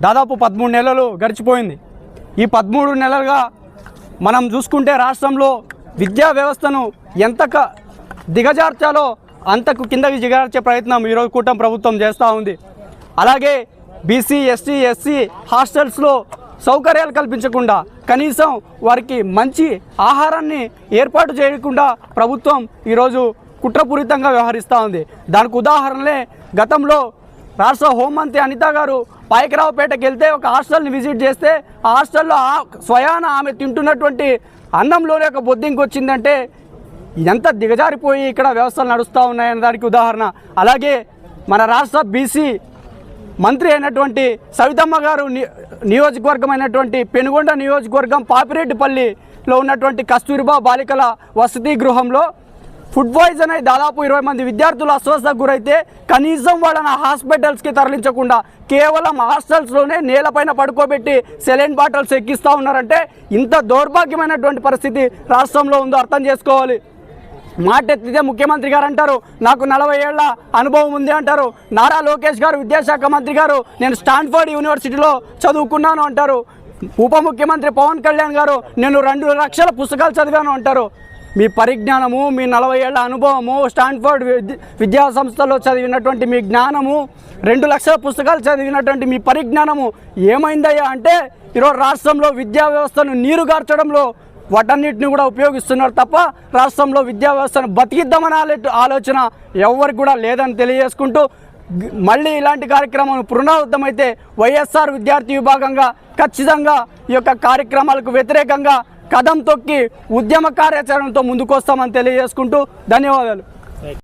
దాదాపు పదమూడు నెలలు గడిచిపోయింది. ఈ పదమూడు నెలలుగా మనం చూసుకుంటే రాష్ట్రంలో విద్యా వ్యవస్థను ఎంత క- దిగజార్చాలో అంతకు కిందకి దిగజార్చే ప్రయత్నం ఈరోజు కూటమి ప్రభుత్వం చేస్తూ ఉంది. అలాగే బీసీ ఎస్టీ ఎస్సీ హాస్టల్స్లో సౌకర్యాలు కల్పించకుండా కనీసం వారికి మంచి ఆహారాన్ని ఏర్పాటు చేయకుండా ప్రభుత్వం ఈరోజు కుట్రపూరితంగా వ్యవహరిస్తూ ఉంది. దానికి ఉదాహరణలే గతంలో రాష్ట్ర హోంమంత్రి అనిత గారు పైకరావుపేటకి వెళ్తే ఒక హాస్టల్ని విజిట్ చేస్తే ఆ హాస్టల్లో ఆ స్వయాన ఆమె తింటున్నటువంటి అన్నంలోనే ఒక బొద్దింకి వచ్చిందంటే ఎంత దిగజారిపోయి ఇక్కడ వ్యవస్థలు నడుస్తూ ఉన్నాయనే దానికి ఉదాహరణ. అలాగే మన రాష్ట్ర బీసీ మంత్రి అయినటువంటి సవితమ్మ గారు ని- నియోజకవర్గం అయినటువంటి పెనుగొండ నియోజకవర్గం పాపిరెడ్డిపల్లిలో ఉన్నటువంటి కస్తూరిబా బాలికల వసతి గృహంలో ఫుడ్ పాయిజన్ అయి దాదాపు ఇరవై మంది విద్యార్థులు అస్వస్థకు గురైతే కనీసం వాళ్ళని హాస్పిటల్స్కి తరలించకుండా కేవలం హాస్టల్స్లోనే నేలపైన పడుకోబెట్టి సెలైన్ బాటిల్స్ ఎక్కిస్తూ ఉన్నారంటే ఇంత దౌర్భాగ్యమైనటువంటి పరిస్థితి రాష్ట్రంలో ఉందో అర్థం చేసుకోవాలి. మాట ఎత్తితే ముఖ్యమంత్రి గారు అంటారు నాకు నలభై ఏళ్ళ అనుభవం ఉంది అంటారు. నారా లోకేష్ గారు విద్యాశాఖ మంత్రి గారు నేను స్టాన్ఫర్డ్ యూనివర్సిటీలో చదువుకున్నాను అంటారు. ఉప ముఖ్యమంత్రి పవన్ కళ్యాణ్ గారు నేను రెండు లక్షల పుస్తకాలు చదివాను అంటారు. మీ పరిజ్ఞానము మీ నలభై ఏళ్ళ అనుభవము స్టాన్ఫర్డ్ విద్య- విద్యా సంస్థలో చదివినటువంటి మీ జ్ఞానము రెండు లక్షల పుస్తకాలు చదివినటువంటి మీ పరిజ్ఞానము ఏమైందయ్యా అంటే ఈరోజు రాష్ట్రంలో విద్యా వ్యవస్థను నీరుగార్చడంలో వాటన్నిటిని కూడా ఉపయోగిస్తున్నారు తప్ప రాష్ట్రంలో విద్యా వ్యవస్థను బతికిద్దామని ఆలోచన ఎవరికి కూడా లేదని తెలియజేసుకుంటూ మళ్ళీ ఇలాంటి కార్యక్రమం పునరావృతమైతే వైఎస్ఆర్ విద్యార్థి విభాగంగా ఖచ్చితంగా ఈ యొక్క కార్యక్రమాలకు వ్యతిరేకంగా కదం తొక్కి ఉద్యమ కార్యాచరణతో ముందుకొస్తామని తెలియజేసుకుంటూ ధన్యవాదాలు.